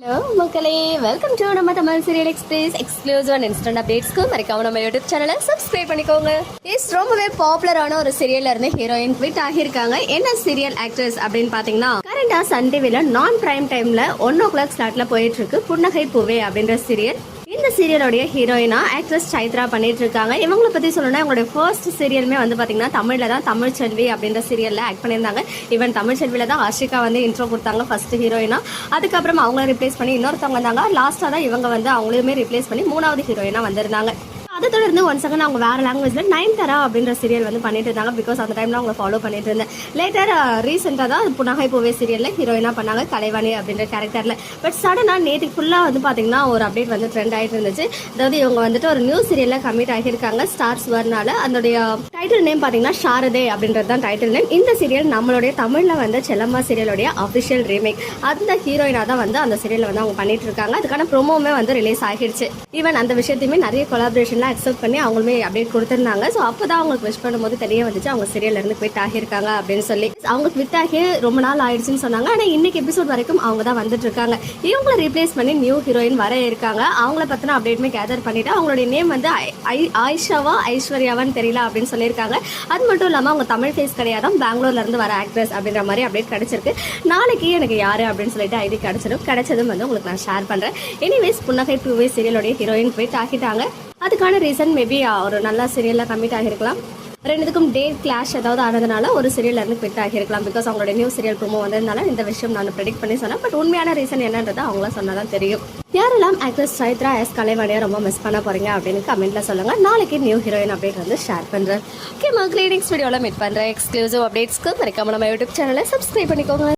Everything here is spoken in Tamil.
ஹலோ மக்களே. வெல்கம் டு நம்ம Tamil serial express exclusive and instant அப்டேட்ஸ்க்கு மறக்காம நம்ம யூடியூப் சேனலை சப்ஸ்கிரைப் பண்ணிக்கோங்க. இஸ் ரொம்பவே பாப்புலரான ஒரு சீரியல்ல இருந்து ஹீரோயின் குவிட் ஆகியிருக்காங்க. என்ன சீரியல் ஆக்ட்ரஸ் அப்படின்னு பாத்தீங்கன்னா கரண்டா சன் டிவில நான் பிரைம் டைம்ல ஒன் ஓ கிளாக் ஸ்லாட்ல போயிட்டு இருக்கு. புன்னகை பூவே அப்படின்ற சீரியல் இந்த சீரியலோடைய ஹீரோயினா ஆக்ட்ரஸ் சைத்ரா பண்ணிட்டு இருக்காங்க இவங்களை பத்தி சொல்லணும்னா இவங்களுடைய ஃபர்ஸ்ட் சீரியலுமே வந்து பாத்தீங்கன்னா தமிழ்ல தான் தமிழ் செல்வி அப்படின்ற சீரியல்ல ஆக்ட் பண்ணியிருந்தாங்க. ஈவன் தமிழ் செல்வியில தான் ஆஷிகா வந்து இன்ட்ரோ கொடுத்தாங்க ஃபர்ஸ்ட் ஹீரோயினா அதுக்கப்புறம் அவங்கள ரிப்ளேஸ் பண்ணி இன்னொருத்தவங்க வந்தாங்க. லாஸ்டா தான் இவங்க வந்து அவங்களையுமே ரிப்ளேஸ் பண்ணி மூணாவது ஹீரோயினா வந்திருந்தாங்க. அதை தொடர்ந்து ஒன் செகண்ட் அவங்க வேற லாங்குவேஜ்ல நைன் தரா அப்படின்ற சீரியல் வந்து பண்ணிட்டு இருந்தாங்க. பிகாஸ் அந்த டைம்ல அவங்க ஃபாலோ பண்ணிட்டு இருந்தேன். லேட்டர் ரீசெண்டாக தான் புனகை போவே சீரியல்ல ஹீரோயினா பண்ணாங்க கலைவாணி அப்படின்ற கேரக்டர்ல பட் சடனாக நேற்று ஃபுல்லாக வந்து பார்த்தீங்கன்னா ஒரு அப்டேட் வந்து ட்ரெண்ட் ஆகிட்டு இருந்துச்சு. அதாவது இவங்க வந்துட்டு ஒரு நியூ சீரியல்ல கமிட் ஆகியிருக்காங்க ஸ்டார்ஸ் வரனால. அதோடைய டைட்டில் நேம் பார்த்தீங்கன்னா சாரதே அப்படின்றது தான் டைட்டில் நேம் இந்த சீரியல் நம்மளுடைய தமிழ்ல வந்து செல்லம்மா சீரியலுடைய அஃபிஷியல் ரீமேக் அந்த ஹீரோயினா தான் வந்து அந்த சீரியல்ல வந்து அவங்க பண்ணிட்டு இருக்காங்க. அதுக்கான ப்ரோமோவுமே வந்து ரிலீஸ் ஆகிடுச்சு. ஈவன் அந்த விஷயத்தையுமே நிறைய கொலாபரேஷன்லாம் அக்செப்ட் பண்ணி அவங்களுமே அப்டேட் கொடுத்துருந்தாங்க. ஸோ அப்போ தான் அவங்களுக்கு விஷ் பண்ணும்போது தெரிய வந்துச்சு. அவங்க சீரியல்ல இருந்து குவிட் ஆகியிருக்காங்க அப்படின்னு சொல்லி. அவங்க குவிட் ஆகி ரொம்ப நாள் ஆயிடுச்சுன்னு சொன்னாங்க. ஆனால் இன்னைக்கு எபிசோட் வரைக்கும் அவங்க தான் வந்துட்டு இருக்காங்க. இவங்களை ரீப்ளேஸ் பண்ணி நியூ ஹீரோயின் வர இருக்காங்க. அவங்கள பற்றின அப்டேட்மே கேதர் பண்ணிட்டு அவங்களுடைய நேம் வந்து ஐ- ஆயிஷாவா ஐஸ்வர்யாவான்னு தெரியல அப்படின்னு சொல்லியிருக்காங்க. அது மட்டும் இல்லாமல் அவங்க தமிழ் ஃபேஸ் கிடையாது பெங்களூர்லேருந்து வர ஆக்ட்ரஸ் அப்படின்ற மாதிரி அப்டேட் கிடைச்சிருக்கு. நாளைக்கு எனக்கு யார் அப்படின்னு சொல்லிட்டு ஐடி கிடைச்சிடும். கிடைச்சதும் வந்து உங்களுக்கு நான் ஷேர் பண்ணுறேன் எனிவேஸ் புன்னகை டூவே சீரியலோடைய ஹீரோயின் குவிட் ஆகிட்டாங்க. அதுக்கான ரீசன் மேபி ஒரு நல்ல சீரியலாக கம்மிட் ஆகியிருக்கலாம். ரெண்டுத்துக்கும் டேட் கிளாஷ் ஏதாவது ஆனதுனால ஒரு சீரியல் இருந்து குவிட் ஆகியிருக்கலாம். பிகாஸ் அவங்களோட நியூ சீரியல் ப்ரோமோ வந்ததுனால இந்த விஷயம் நான் ப்ரெடிக்ட் பண்ணி சொன்னேன். பட் உண்மையான ரீசன் என்னன்றதை அவங்கள சொன்னாதான் தெரியும். யாரெல்லாம் ஆக்ட்ரஸ் சைத்ரா எஸ் கலைவாணியை ரொம்ப மிஸ் பண்ண போறீங்க அப்படின்னு கமெண்ட்ல சொல்லுங்க. நாளைக்கு நியூ ஹீரோயின் அப்டேட் வந்து ஷேர் பண்றேன். ஓகே மக்களே நெக்ஸ்ட் வீடியோவில் மீட் பண்றேன். எக்ஸ்க்ளூசிவ் அப்டேட்ஸ்க்கு மறக்காம நம்ம யூடியூப் சேனலை சப்ஸ்கிரைப் பண்ணிக்கோங்க.